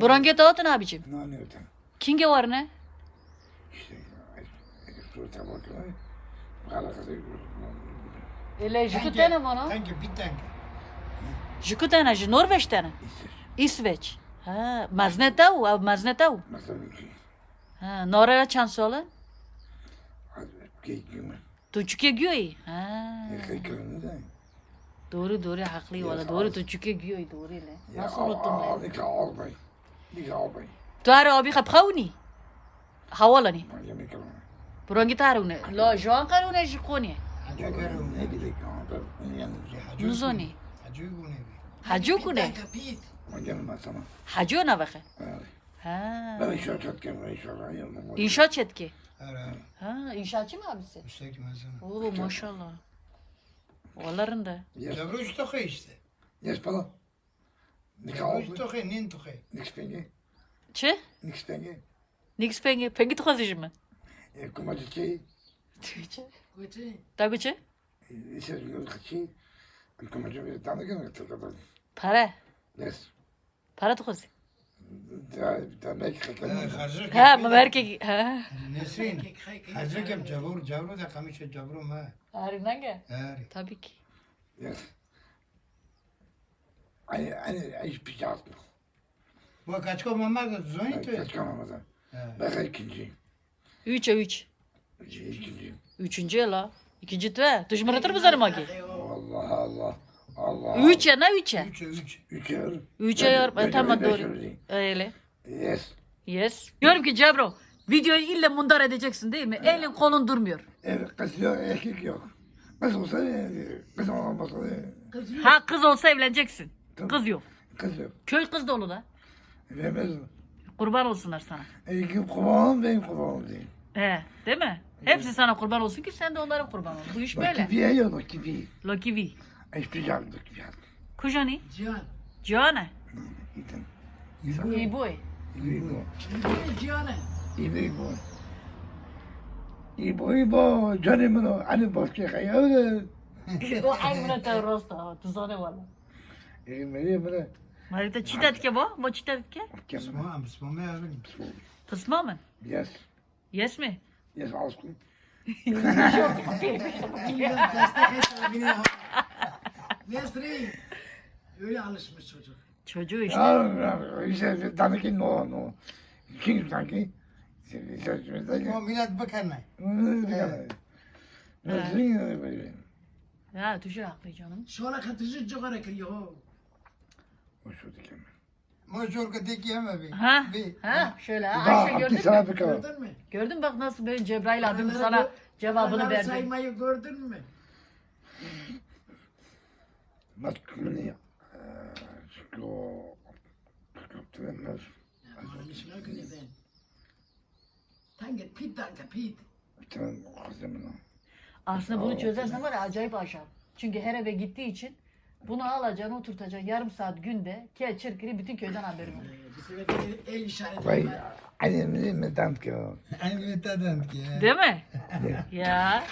Buran git dağıtın abicim. Ne anlıyorsun? Kinge var ne? İşte Sultan bakıyor. Alakası Ele jukutene bana. Tanki bir tanki. Jukutene ji Norveç'ten. İsveç. Ha, maznetav, av maznetav. Masal ki. Ha, Norveç çansola. Tuçuke güey. Ha. Kekimi de. Doğru doğru haklı valla. Doğru tuçuke güey doğru le. Nasıl unuttum Aa, le? ne kal bay. Ne kal bay. Tuare abi khap khawni. Havalani. Ben yemek alamam. Buran git arune. La joan karune jikoni. Hacı karım. Ne bileyim kanka. Ne yanlış. Nuzoni. Hacı bu ne? Hacu kune. Kapit. Ben yanıma sana. Hacu na vaxe. Evet. Ha. Ben işe çatken ben işe alayım. İnşaat çetki. Ara. Ha, inşaatçı mı abisi? Üstek mesela. Oo maşallah. Onların da. Yes. Cavruş tohe işte. Yes pala. Ne kal Cavruş bay. tohe, nin tohe. Nix penge. Çe? Nix penge. Nix penge. Penge tıkazıcı mı? E kumadı çey. Çe? Kutu. Tagu çe? İşte yol kaçı. Kumadı bir tıkadı. Para. Yes. Para tıkazı. Da da belki Ha, ma erkek. Ha. Nesrin. Hacı kem cavur. Cavur da kamışa cavrum ha. Harinden gel. Ari. Tabii ki. Yes. Hani hani hiç bir şey atmıyor. Bu kaçko mama da zoni tu. Kaçkamamadan. Ha. Ben ikinciyim. Üçe üç. İkinciyim. Üçüncü la. İkinci tve. Düşmanatır mı zarı magi? Allah Allah. Allah. Üç ya ne üçe? Üç üç. Üç. Üçe yer. Ben tamam doğru. Öyle. Yes. Yes. Diyorum ki Cebro. Videoyu ille mundar edeceksin değil mi? Elin kolun durmuyor. Evet kız yok erkek yok. Kız olsa e, kız olmasa e, Ha kız olsa evleneceksin. Kız yok. kız yok. Köy kız dolu da. Vermez. Kurban olsunlar sana. Erkek kulağım benim kulağım değil. He, değil mi? Hepsi sana kurban olsun ki sen de onlara kurban ol. Bu iş Bak böyle. kipiye yok bak kipiye. Loki vi. Hiçbir şey yaptık ya. Kujani? Cihan. Gittim. İyi boy. İyi bu. Cihan'e. İyi bu. İyi bu iyi bu. Canımın o. Hani boş şey kayıyor. O ay buna te rosta. Tuzane. İyi beni bana. Marita çitat ke bo? Bo çitat ke? Kemal. Smam, smam ya benim. Kısma mı? Yes. Yes mi? Yes alsın. Nesrin. Öyle alışmış çocuk. Çocuğu işte. Ya işte tanıki no no. Kim tanıki? Sen sen O millet bakarına. sen Ya tuşu haklı canım. Sonra katıcı çok hareket yok. Major ka deki ama bir. Ha? Bir. Ha? Şöyle ha. Daha Ayşe gördün mü? Gördün mü? Gördün bak nasıl böyle Cebrail Paraları sana cevabını verdi. saymayı gördün mü? Bak meni. Sko. Tange pit tange pit. Bir tane kızımın. Aslında bunu çözersen var ya acayip aşağı. Çünkü her eve gittiği için bunu alacaksın oturtacaksın yarım saat günde kel çırkırı bütün köyden haberin olur. Bir sefer de el işareti Vay. var. Annem ne tant ki o. Aynı tadan ki. Değil mi? ya.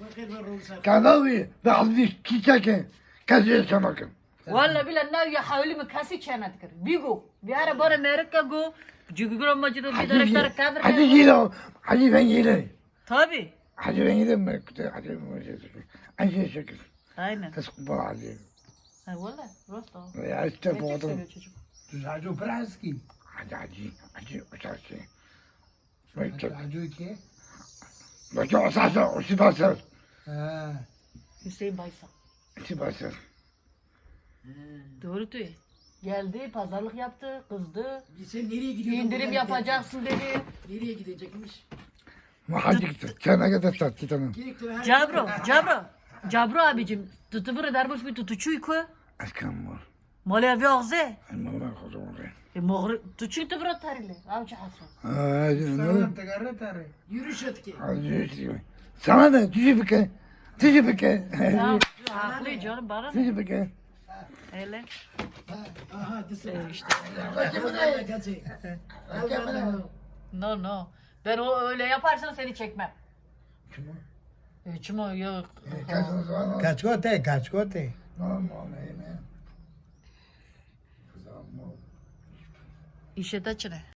Bakır var olsa. Kanavi. Ben bir çiçeğe. Kaçıyor çamakım. Valla bile ne ya havli mi kasi çenet kır. Bigo. Bir ara bana Amerika go. Cügügüro macıda bir Hadi direktör kadr. hadi gel. Hadi ben gelirim. Tabi. Hadi ben gidelim mi? Hadi ben gidelim. Aynı şekil. Aynen. Kız kubar hadi. Ha valla. Rosta. Ya işte bu adam. Hacı Praski. Hadi hadi. Hadi uçarsın. Böyle Hacı ki. böyle o sası o sibası. Ha. Hüseyin Baysal. Sibası. Doğru diyor. Geldi pazarlık yaptı kızdı. Sen nereye gidiyorsun? İndirim yapacaksın dedi. Nereye gidecekmiş? Hadi git. Sen ne kadar sat git hanım. Gerekli her Cabro, Cabro. Cabro abicim. Darboş bir tutuçuy ku. Askam var. Mola viorze. Ama ben kızım oraya. E moğru tutuçuy tubur tarile. Avcı hasan. Hadi ne? Tamam tegarret arı. Yürüyüş et ki. Hadi yürü. Sana ne? Tücü bike. Tücü bike. Ya haklı canım bana ne? Tücü bike. Öyle. Aha E. No no. Ben o öyle yaparsan seni çekmem. Kim o? E, Kim o yok. Kaçınız var mı? Kaçkote, kaçkote. Normal ne? Kızım o. İşe taçına.